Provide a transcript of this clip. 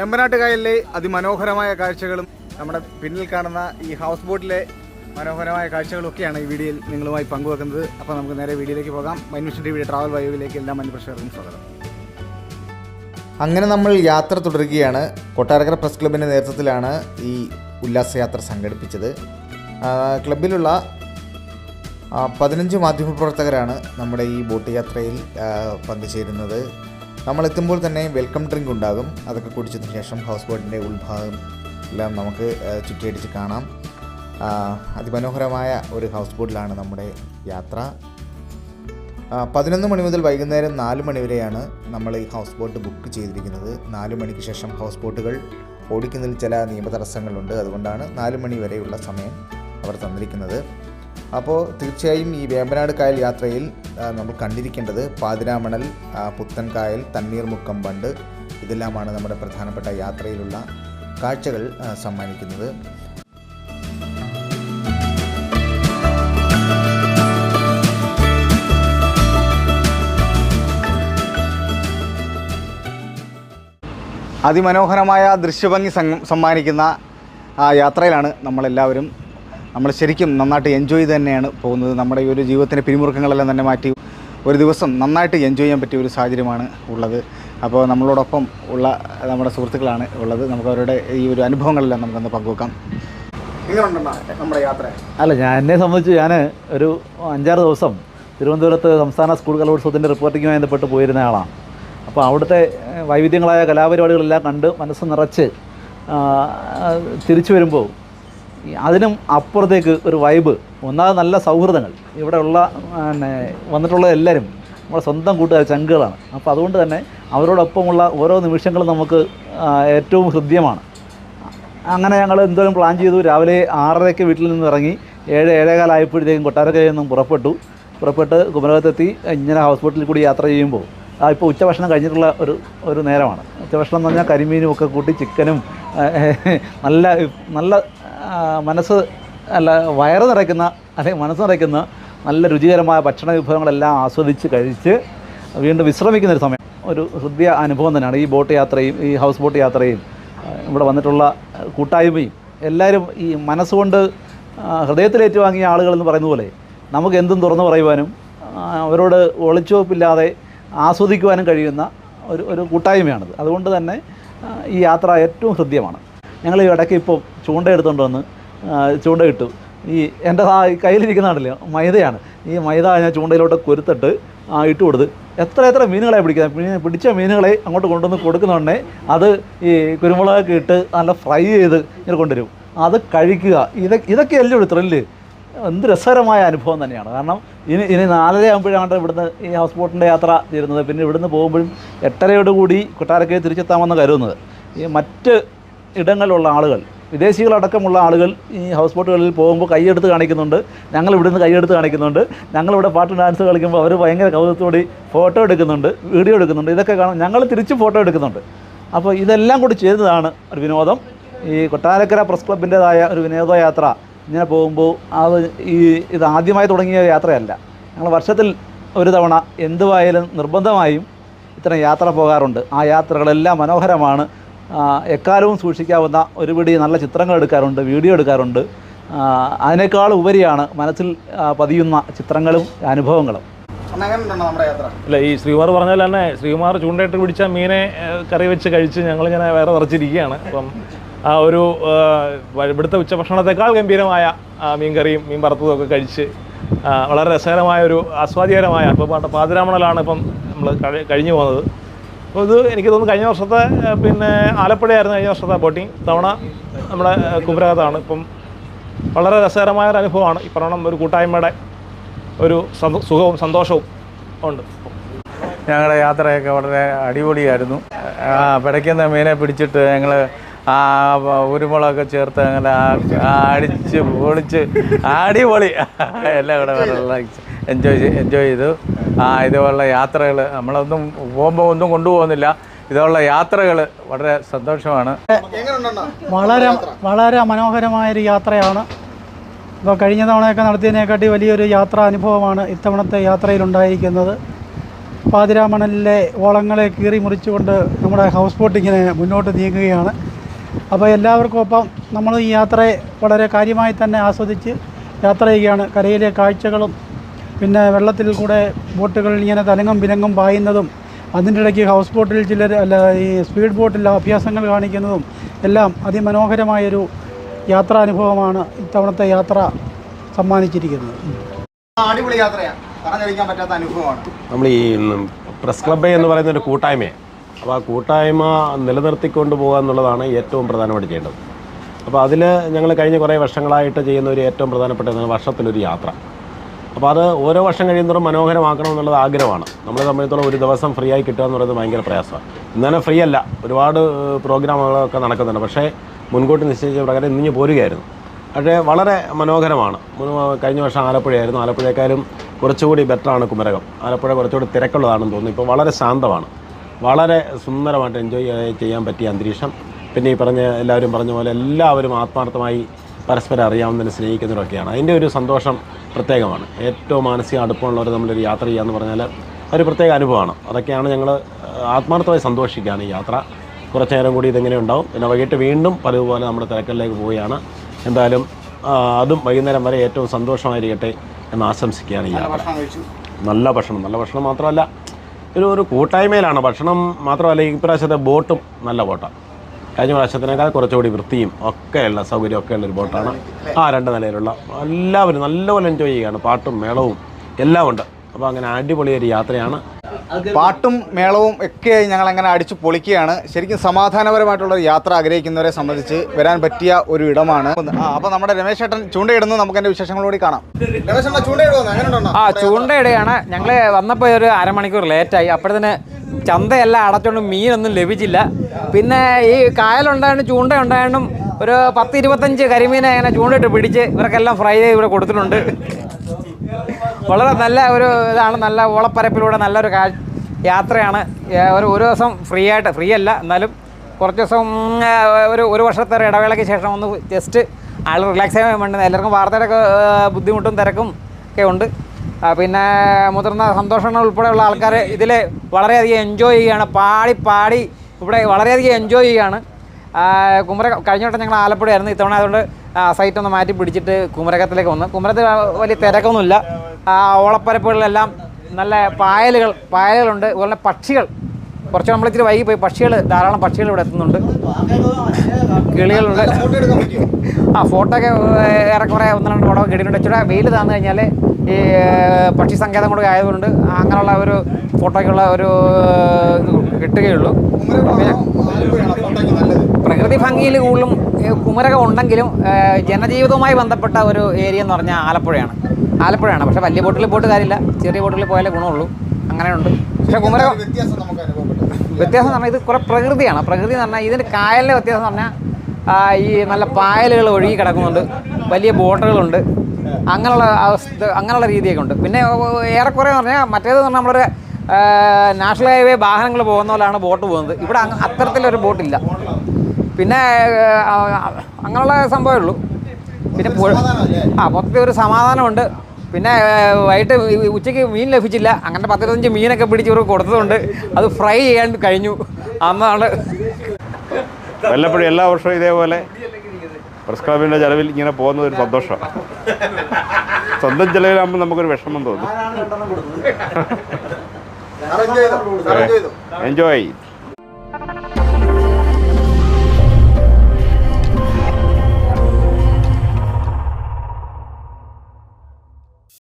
വേമ്പനാട്ട് കായലിലെ അതിമനോഹരമായ കാഴ്ചകളും നമ്മുടെ പിന്നിൽ കാണുന്ന ഈ ഹൗസ് ബോട്ടിലെ മനോഹരമായ കാഴ്ചകളൊക്കെയാണ് ഈ വീഡിയോയിൽ നിങ്ങളുമായി പങ്കുവെക്കുന്നത്. അപ്പോൾ നമുക്ക് നേരെ വീഡിയോയിലേക്ക് പോകാം. മൈന്യൂഷൻ ടി വിയുടെ ട്രാവൽ വൈവിലേക്ക് എല്ലാ മനുഷ്യർക്കും സ്വാഗതം. അങ്ങനെ നമ്മൾ യാത്ര തുടരുകയാണ്. കൊട്ടാരക്കര പ്രസ് ക്ലബിന്റെ നേതൃത്വത്തിലാണ് ഈ ഉല്ലാസയാത്ര സംഘടിപ്പിച്ചത്. ക്ലബിലുള്ള പതിനഞ്ച് മാധ്യമപ്രവർത്തകരാണ് നമ്മുടെ ഈ ബോട്ട് യാത്രയിൽ പങ്കുചേരുന്നത്. നമ്മൾ എത്തുമ്പോൾ തന്നെ വെൽക്കം ഡ്രിങ്ക് ഉണ്ടാകും. അതൊക്കെ കുടിച്ചതിന് ശേഷം ഹൗസ് ബോട്ടിന്റെ ഉൾഭാഗം എല്ലാം നമുക്ക് ചുറ്റിയടിച്ച് കാണാം. അതിമനോഹരമായ ഒരു ഹൗസ് ബോട്ടിലാണ് നമ്മുടെ യാത്ര. പതിനൊന്ന് മണി മുതൽ വൈകുന്നേരം നാല് മണി വരെയാണ് നമ്മൾ ഈ ഹൗസ് ബോട്ട് ബുക്ക് ചെയ്തിരിക്കുന്നത്. നാല് മണിക്ക് ശേഷം ഹൗസ് ബോട്ടുകൾ ഓടിക്കുന്നതിൽ ചില നിയമ തടസ്സങ്ങളുണ്ട് അതുകൊണ്ടാണ് നാല് മണി വരെയുള്ള സമയം അവർ തന്നിരിക്കുന്നത്. അപ്പോൾ തീർച്ചയായും ഈ വേമ്പനാട് കായൽ യാത്രയിൽ നമ്മൾ കണ്ടിരിക്കേണ്ടത് പാതിരാമണൽ പുത്തൻകായൽ പുത്തൻ കായൽ തണ്ണീർമുക്കം ബണ്ട് ഇതെല്ലാമാണ് നമ്മുടെ പ്രധാനപ്പെട്ട യാത്രയിലുള്ള കാഴ്ചകൾ സമ്മാനിക്കുന്നത്. അതിമനോഹരമായ ദൃശ്യഭംഗി സമ്മാനിക്കുന്ന യാത്രയിലാണ് നമ്മളെല്ലാവരും നമ്മൾ ശരിക്കും നന്നായിട്ട് എൻജോയ് തന്നെയാണ് പോകുന്നത്. നമ്മുടെ ഈ ഒരു ജീവിതത്തിന്റെ പിരിമുറുക്കങ്ങളെല്ലാം തന്നെ മാറ്റി ഒരു ദിവസം നന്നായിട്ട് എൻജോയ് ചെയ്യാൻ പറ്റിയ ഒരു സാഹചര്യമാണ് ഉള്ളത്. അപ്പോൾ നമ്മളോടൊപ്പം ഉള്ള നമ്മുടെ സുഹൃത്തുക്കളാണ് ഉള്ളത്. നമുക്ക് അവരുടെ ഈ ഒരു അനുഭവങ്ങളെല്ലാം നമുക്കൊന്ന് പങ്കുവെക്കാം. നമ്മുടെ യാത്ര? അല്ല ഞാൻ എന്നെ സംബന്ധിച്ച് ഞാൻ ഒരു അഞ്ചാറ് ദിവസം തിരുവനന്തപുരത്ത് സംസ്ഥാന സ്കൂൾ കലോത്സവത്തിന്റെ റിപ്പോർട്ടിങ്ങുമായി ബന്ധപ്പെട്ട് പോയിരുന്ന ആളാണ്. അപ്പോൾ അവിടുത്തെ വൈവിധ്യങ്ങളായ കലാപരിപാടികളെല്ലാം കണ്ട് മനസ്സ് നിറച്ച് തിരിച്ചു വരുമ്പോൾ അതിനും അപ്പുറത്തേക്ക് ഒരു വൈബ് ഒന്നാമത് നല്ല സൗഹൃദങ്ങൾ. ഇവിടെയുള്ള പിന്നെ വന്നിട്ടുള്ള എല്ലാവരും നമ്മുടെ സ്വന്തം കൂട്ടുകാർ ചങ്കുകളാണ്. അപ്പോൾ അതുകൊണ്ട് തന്നെ അവരോടൊപ്പമുള്ള ഓരോ നിമിഷങ്ങളും നമുക്ക് ഏറ്റവും ഹൃദ്യമാണ്. അങ്ങനെ ഞങ്ങൾ എന്തോരം പ്ലാൻ ചെയ്തു. രാവിലെ ആറരയ്ക്ക് വീട്ടിൽ നിന്ന് ഇറങ്ങി ഏഴ് ഏഴേകാലായപ്പോഴത്തേക്കും കൊട്ടാരക്കരയിൽ നിന്നും പുറപ്പെട്ടു. പുറപ്പെട്ട് കുമരകത്തെത്തി ഇങ്ങനെ ഹൗസ് ബോട്ടിൽ കൂടി യാത്ര ചെയ്യുമ്പോൾ ആ ഇപ്പോൾ ഉച്ചഭക്ഷണം കഴിഞ്ഞിട്ടുള്ള ഒരു ഒരു നേരമാണ്. ഉച്ചഭക്ഷണം എന്ന് പറഞ്ഞാൽ കരിമീനും ഒക്കെ കൂട്ടി ചിക്കനും നല്ല നല്ല മനസ്സ് അല്ല വയറ് നിറയ്ക്കുന്ന അല്ലെങ്കിൽ മനസ്സ് നിറയ്ക്കുന്ന നല്ല രുചികരമായ ഭക്ഷണ വിഭവങ്ങളെല്ലാം ആസ്വദിച്ച് കഴിച്ച് വീണ്ടും വിശ്രമിക്കുന്ന ഒരു സമയം. ഒരു ഹൃദയ അനുഭവം തന്നെയാണ് ഈ ബോട്ട് യാത്രയും ഈ ഹൗസ് ബോട്ട് യാത്രയും ഇവിടെ വന്നിട്ടുള്ള കൂട്ടായ്മയും. എല്ലാവരും ഈ മനസ്സുകൊണ്ട് ആ, ഹൃദയത്തിലേറ്റുവാങ്ങിയ ആളുകളെന്ന് പറയുന്ന പോലെ നമുക്ക് എന്തും തുറന്നു പറയുവാനും അവരോട് ഒളിച്ചുവെപ്പില്ലാതെ ആസ്വദിക്കുവാനും കഴിയുന്ന ഒരു ഒരു കൂട്ടായ്മയാണിത്. അതുകൊണ്ട് തന്നെ ഈ യാത്ര ഏറ്റവും ഹൃദ്യമാണ്. ഞങ്ങൾ ഈ ഇടയ്ക്ക് ഇപ്പോൾ ചൂണ്ട എടുത്തുകൊണ്ട് വന്ന് ചൂണ്ട ഇട്ടു. ഈ എന്റെ കയ്യിലിരിക്കുന്നതാണല്ലോ മൈദയാണ്. ഈ മൈദ ഞാൻ ചൂണ്ടയിലോട്ട് കൊരുത്തിട്ട് ഇട്ട് കൊടുത്ത്. എത്ര എത്ര മീനുകളെ പിടിക്കുന്നത് മീൻ പിടിച്ച മീനുകളെ അങ്ങോട്ട് കൊണ്ടുവന്ന് കൊടുക്കുന്നുണ്ടേ അത് ഈ കുരുമുളക് ഇട്ട് നല്ല ഫ്രൈ ചെയ്ത് ഇങ്ങനെ കൊണ്ടുവരും. അത് കഴിക്കുക. ഇതൊക്കെ ഇതൊക്കെയല്ലേ ഒരു ത്രില്ല് എന്ത് രസകരമായ അനുഭവം തന്നെയാണ്. കാരണം ഇനി ഇനി നാലര ആകുമ്പോഴാണ് ഇവിടുന്ന് ഈ ഹൗസ് ബോട്ടിന്റെ യാത്ര തീരുന്നത് പിന്നെ ഇവിടുന്ന് പോകുമ്പോഴും എട്ടരയോടുകൂടി കൂടി കൊട്ടാരക്കര തിരിച്ചെത്താമെന്ന് കരുതുന്നത്. ഈ മറ്റ് ഇടങ്ങളിലുള്ള ആളുകൾ വിദേശികളടക്കമുള്ള ആളുകൾ ഈ ഹൗസ് ബോട്ടുകളിൽ പോകുമ്പോൾ കൈയെടുത്ത് കാണിക്കുന്നുണ്ട്. ഞങ്ങൾ ഇവിടുന്ന് കൈയെടുത്ത് കാണിക്കുന്നുണ്ട്. ഞങ്ങളിവിടെ പാട്ട് ഡാൻസ് കളിക്കുമ്പോൾ അവർ ഭയങ്കര കൗതുകത്തോടെ ഫോട്ടോ എടുക്കുന്നുണ്ട് വീഡിയോ എടുക്കുന്നുണ്ട്. ഇതൊക്കെ കാണും ഞങ്ങൾ തിരിച്ചും ഫോട്ടോ എടുക്കുന്നുണ്ട്. അപ്പോൾ ഇതെല്ലാം കൂടി ചെയ്തതാണ് ഒരു വിനോദം. ഈ കൊട്ടാരക്കര പ്രസ് ക്ലബിന്റേതായ ഒരു വിനോദയാത്ര ഇങ്ങനെ പോകുമ്പോൾ അത് ഈ ഇത് ആദ്യമായി തുടങ്ങിയ യാത്രയല്ല. ഞങ്ങൾ വർഷത്തിൽ ഒരു തവണ എന്തുവായാലും നിർബന്ധമായും ഇത്തരം യാത്ര പോകാറുണ്ട്. ആ യാത്രകളെല്ലാം മനോഹരമാണ്. എക്കാലവും സൂക്ഷിക്കാവുന്ന ഒരുപിടി നല്ല ചിത്രങ്ങൾ എടുക്കാറുണ്ട് വീഡിയോ എടുക്കാറുണ്ട്. അതിനേക്കാൾ ഉപരിയാണ് മനസ്സിൽ പതിയുന്ന ചിത്രങ്ങളും അനുഭവങ്ങളും. അന്ന് നമ്മുടെ യാത്ര. അല്ല ഈ ശ്രീകുമാർ പറഞ്ഞ പോലെ തന്നെ ശ്രീകുമാർ ചൂണ്ടയിട്ട് പിടിച്ച മീനെ കറി വെച്ച് കഴിച്ച് ഞങ്ങളിങ്ങനെ വേറെ നിറച്ചിരിക്കുകയാണ്. അപ്പം ആ ഒരു ഇവിടുത്തെ ഉച്ചഭക്ഷണത്തെക്കാൾ ഗംഭീരമായ മീൻകറിയും മീൻ കറിയും മീൻ വറുത്തതും ഒക്കെ കഴിച്ച് വളരെ രസകരമായ ഒരു ആസ്വാദ്യകരമായ ഇപ്പോൾ പാട്ട് പാതിരാമണലാണ് ഇപ്പം നമ്മൾ കഴിഞ്ഞു പോകുന്നത്. അപ്പോൾ ഇത് എനിക്ക് തോന്നുന്നു കഴിഞ്ഞ വർഷത്തെ പിന്നെ ആലപ്പുഴയായിരുന്നു കഴിഞ്ഞ വർഷത്തെ ബോട്ടിങ് തവണ നമ്മുടെ കുമരകത്താണ്. ഇപ്പം വളരെ രസകരമായ ഒരു അനുഭവമാണ്. ഈ പറയണം ഒരു കൂട്ടായ്മയുടെ ഒരു സുഖവും സന്തോഷവും ഉണ്ട്. ഞങ്ങളുടെ യാത്രയൊക്കെ വളരെ അടിപൊളിയായിരുന്നു. പിടയ്ക്കുന്ന മീനെ പിടിച്ചിട്ട് ഞങ്ങൾ ആ ഉരുമുളകൊക്കെ ചേർത്ത് അങ്ങനെ അടിച്ച് പൊളിച്ച് അടിപൊളി. എല്ലാം കൂടെ വളരെ എൻജോയ് എൻജോയ് ചെയ്തു. ആ ഇതുപോലുള്ള യാത്രകൾ നമ്മളൊന്നും പോകുമ്പോൾ ഒന്നും കൊണ്ടുപോകുന്നില്ല. ഇതുപോലുള്ള യാത്രകൾ വളരെ സന്തോഷമാണ്. വളരെ വളരെ മനോഹരമായൊരു യാത്രയാണ്. ഇപ്പോൾ കഴിഞ്ഞ തവണയൊക്കെ നടത്തിയതിനെക്കാട്ടി വലിയൊരു യാത്രാ അനുഭവമാണ് ഇത്തവണത്തെ യാത്രയിലുണ്ടായിരിക്കുന്നത് പാതിരാമണലിലെ ഓളങ്ങളെ കീറി മുറിച്ചുകൊണ്ട് നമ്മുടെ ഹൗസ് ബോട്ടിങ്ങിനെ മുന്നോട്ട് നീങ്ങുകയാണ്. അപ്പോൾ എല്ലാവർക്കും ഒപ്പം നമ്മൾ ഈ യാത്രയെ വളരെ കാര്യമായി തന്നെ ആസ്വദിച്ച് യാത്ര ചെയ്യുകയാണ്. കരയിലെ കാഴ്ചകളും പിന്നെ വെള്ളത്തിൽ കൂടെ ബോട്ടുകൾ ഇങ്ങനെ തലങ്ങും വിലങ്ങും പായുന്നതും അതിന്റെ ഇടയ്ക്ക് ഹൗസ് ബോട്ടിൽ ചിലർ അല്ല ഈ സ്പീഡ് ബോട്ടിൽ അഭ്യാസങ്ങൾ കാണിക്കുന്നതും എല്ലാം അതിമനോഹരമായൊരു യാത്രാനുഭവമാണ് ഇത്തവണത്തെ യാത്ര സമ്മാനിച്ചിരിക്കുന്നത്. അടിപൊളി യാത്രയാണ് പറഞ്ഞറിയിക്കാൻ പറ്റാത്ത അനുഭവമാണ്. നമ്മൾ ഈ പ്രസ് ക്ലബ് എന്ന് പറയുന്ന ഒരു കൂട്ടായ്മയാണ് അപ്പോൾ ആ കൂട്ടായ്മ നിലനിർത്തിക്കൊണ്ട് പോകുക എന്നുള്ളതാണ് ഏറ്റവും പ്രധാനമായിട്ട് ചെയ്യേണ്ടത്. അപ്പോൾ അതിൽ ഞങ്ങൾ കഴിഞ്ഞ കുറേ വർഷങ്ങളായിട്ട് ചെയ്യുന്ന ഒരു ഏറ്റവും പ്രധാനപ്പെട്ട വർഷത്തിലൊരു യാത്ര. അപ്പോൾ അത് ഓരോ വർഷം കഴിയുന്നതും മനോഹരമാക്കണം എന്നുള്ളത് ആഗ്രഹമാണ്. നമ്മളെ സംബന്ധിച്ചോളം ഒരു ദിവസം ഫ്രീ ആയി കിട്ടുക എന്ന് പറയുന്നത് ഭയങ്കര പ്രയാസമാണ്. ഇന്നലെ ഫ്രീ അല്ല. ഒരുപാട് പ്രോഗ്രാമുകളൊക്കെ നടക്കുന്നുണ്ട്. പക്ഷേ മുൻകൂട്ടി നിശ്ചയിച്ച പ്രകാരം ഇന്നിഞ്ഞ് പോരുകയായിരുന്നു. പക്ഷേ വളരെ മനോഹരമാണ്. കഴിഞ്ഞ വർഷം ആലപ്പുഴയായിരുന്നു. ആലപ്പുഴയെക്കാളും കുറച്ചുകൂടി ബെറ്ററാണ് കുമരകം. ആലപ്പുഴ കുറച്ചുകൂടി തിരക്കുള്ളതാണെന്ന് തോന്നുന്നു. ഇപ്പോൾ വളരെ ശാന്തമാണ്. വളരെ സുന്ദരമായിട്ട് എൻജോയ് ചെയ്യാൻ പറ്റിയ അന്തരീക്ഷം. പിന്നെ ഈ പറഞ്ഞ എല്ലാവരും പറഞ്ഞ പോലെ എല്ലാവരും ആത്മാർത്ഥമായി പരസ്പരം അറിയാവുന്നതിന് സ്നേഹിക്കുന്നവരൊക്കെയാണ്. അതിന്റെ ഒരു സന്തോഷം പ്രത്യേകമാണ്. ഏറ്റവും മാനസിക അടുപ്പമുള്ളവർ നമ്മളൊരു യാത്ര എന്ന് പറഞ്ഞാൽ ഒരു പ്രത്യേക അനുഭവമാണ്. അതൊക്കെയാണ് ഞങ്ങൾ ആത്മാർത്ഥമായി സന്തോഷിക്കുകയാണ് ഈ യാത്ര. കുറച്ച് നേരം കൂടി ഇതെങ്ങനെ ഉണ്ടാവും? പിന്നെ വൈകിട്ട് വീണ്ടും പതിവുപോലെ നമ്മുടെ തിരക്കലിലേക്ക് പോവുകയാണ്. എന്തായാലും അതും വൈകുന്നേരം വരെ ഏറ്റവും സന്തോഷമായിരിക്കട്ടെ എന്ന് ആശംസിക്കുകയാണ് ഈ യാത്ര. നല്ല ഭക്ഷണം. നല്ല ഭക്ഷണം മാത്രമല്ല ഒരു ഒരു കൂട്ടായ്മയിലാണ്. ഭക്ഷണം മാത്രമല്ല ഈ പ്രാവശ്യത്തെ ബോട്ടും നല്ല ബോട്ടാണ്. കഴിഞ്ഞ പ്രാവശ്യത്തിനേക്കാൾ കുറച്ചുകൂടി വൃത്തിയും ഒക്കെയുള്ള സൗകര്യം ഒക്കെ ഉള്ളൊരു ബോട്ടാണ്. ആ രണ്ട് നിലയിലുള്ള എല്ലാവരും നല്ലപോലെ എൻജോയ് ചെയ്യുകയാണ്. പാട്ടും മേളവും എല്ലാം ഉണ്ട്. അപ്പോൾ അങ്ങനെ അടിപൊളി ഒരു യാത്രയാണ്. പാട്ടും മേളവും ഒക്കെ ഞങ്ങൾ അങ്ങനെ അടിച്ചു പൊളിക്കുകയാണ്. ശരിക്കും സമാധാനപരമായിട്ടുള്ള ഒരു യാത്ര ആഗ്രഹിക്കുന്നവരെ സംബന്ധിച്ച് വരാൻ പറ്റിയ ഒരു ഇടമാണ്. അപ്പോൾ നമ്മുടെ രമേശ് ചേട്ടൻ ചൂണ്ടയിടുന്നു. നമുക്ക് എന്റെ വിശേഷങ്ങളോട് കാണാം. ആ ചൂണ്ടയിടുകയാണ്. ഞങ്ങൾ വന്നപ്പോൾ ഒരു അരമണിക്കൂർ ലേറ്റായി അപ്പോഴത്തേന് ചന്തയെല്ലാം അടച്ചുകൊണ്ട് മീനൊന്നും ലഭിച്ചില്ല. പിന്നെ ഈ കായലുണ്ടായാലും ചൂണ്ട ഉണ്ടായാലും ഒരു പത്ത് ഇരുപത്തഞ്ച് കരിമീനെ അങ്ങനെ ചൂണ്ടിട്ട് പിടിച്ച് ഇവർക്കെല്ലാം ഫ്രൈ ചെയ്ത് ഇവിടെ കൊടുത്തിട്ടുണ്ട്. വളരെ നല്ല ഒരു ഇതാണ് നല്ല ഓളപ്പരപ്പിലൂടെ നല്ലൊരു കാ യാത്രയാണ്. ഒരു ഒരു ദിവസം ഫ്രീ ആയിട്ട് ഫ്രീ അല്ല എന്നാലും കുറച്ച് ദിവസം ഒരു ഒരു വർഷത്തെ ഒരു ഇടവേളയ്ക്ക് ശേഷം ഒന്ന് ജസ്റ്റ് ആൾ റിലാക്സ് ചെയ്യാൻ വേണ്ടി എല്ലാവർക്കും വാർത്തയുടെ ബുദ്ധിമുട്ടും തിരക്കും. ഒക്കെ ഉണ്ട്. പിന്നെ മുതിർന്ന സന്തോഷങ്ങൾ ഉൾപ്പെടെയുള്ള ആൾക്കാർ ഇതിൽ വളരെയധികം എൻജോയ് ചെയ്യുകയാണ്. പാടി പാടി ഇവിടെ വളരെയധികം എൻജോയ് ചെയ്യുകയാണ്. കുമര കഴിഞ്ഞ വട്ടം ഞങ്ങൾ ആലപ്പുഴയായിരുന്നു. ഇത്തവണ അതുകൊണ്ട് ആ, സൈറ്റ് ഒന്ന് മാറ്റി പിടിച്ചിട്ട് കുമരകത്തിലേക്ക് വന്നു. കുമരത്തിൽ വലിയ തിരക്കൊന്നുമില്ല. ആ ഓളപ്പരപ്പുകളിലെല്ലാം നല്ല പായലുകൾ പായലുകളുണ്ട്. അതുപോലെ പക്ഷികൾ. കുറച്ച് നമ്മൾ ഇച്ചിരി വൈകി പോയി പക്ഷികൾ ധാരാളം പക്ഷികൾ ഇവിടെ എത്തുന്നുണ്ട്. കിളികളുണ്ട്. ആ ഫോട്ടോ ഒക്കെ ഏറെക്കുറെ ഒന്ന് രണ്ട് ഫോട്ടോ കിട്ടിയിട്ടുണ്ട് ഇച്ചിരി വെയിൽ താന്നു കഴിഞ്ഞാൽ ഈ പക്ഷി സങ്കേതം കൂടെ ആയതുകൊണ്ട് അങ്ങനെയുള്ള ഒരു ഫോട്ടോയ്ക്കുള്ള ഒരു ഇത് കിട്ടുകയുള്ളൂ. പ്രകൃതി ഭംഗിയിൽ കൂടുതലും കുമരകം ഉണ്ടെങ്കിലും ജനജീവിതവുമായി ബന്ധപ്പെട്ട ഒരു ഏരിയ എന്ന് പറഞ്ഞാൽ ആലപ്പുഴയാണ്. ആലപ്പുഴയാണ്. പക്ഷേ വലിയ ബോട്ടിൽ പോയിട്ട് കാര്യമില്ല. ചെറിയ ബോട്ടിൽ പോയാലേ ഗുണമുള്ളൂ. അങ്ങനെയുണ്ട്. പക്ഷേ കുമരകം വ്യത്യാസം എന്ന് പറഞ്ഞാൽ ഇത് കുറേ പ്രകൃതിയാണ്. പ്രകൃതി എന്ന് പറഞ്ഞാൽ ഇതിന്റെ കായലിലെ വ്യത്യാസം എന്ന് പറഞ്ഞാൽ ഈ നല്ല പായലുകൾ ഒഴുകി കിടക്കുന്നുണ്ട്. വലിയ ബോട്ടുകളുണ്ട് അങ്ങനെയുള്ള അവസ്ഥ അങ്ങനെയുള്ള രീതിയൊക്കെ ഉണ്ട്. പിന്നെ ഏറെക്കുറെ എന്ന് പറഞ്ഞാൽ മറ്റേത് പറഞ്ഞാൽ നമ്മളൊരു നാഷണൽ ഹൈവേ വാഹനങ്ങൾ പോകുന്ന പോലെയാണ് ബോട്ട് പോകുന്നത്. ഇവിടെ അത്തരത്തിലൊരു ബോട്ടില്ല. പിന്നെ അങ്ങനെയുള്ള സംഭവമേ ഉള്ളൂ പിന്നെ ആ മൊത്തത്തിൽ ഒരു സമാധാനമുണ്ട്. പിന്നെ വൈകിട്ട് ഉച്ചയ്ക്ക് മീൻ ലഭിച്ചില്ല. അങ്ങനെ പത്തിരുപത്തഞ്ച് മീനൊക്കെ പിടിച്ച് കൊടുത്തതുകൊണ്ട് അത് ഫ്രൈ ചെയ്യാൻ കഴിഞ്ഞു. അന്നാണ് വല്ലപ്പോഴും എല്ലാ വർഷവും ഇതേപോലെ പ്രസ് ക്ലബിന്റെ ചെലവിൽ ഇങ്ങനെ പോകുന്നത് ഒരു സന്തോഷമാണ് സ്വന്തം ചെലവിലാകുമ്പോൾ നമുക്കൊരു വിഷമം തോന്നും. എൻജോയ്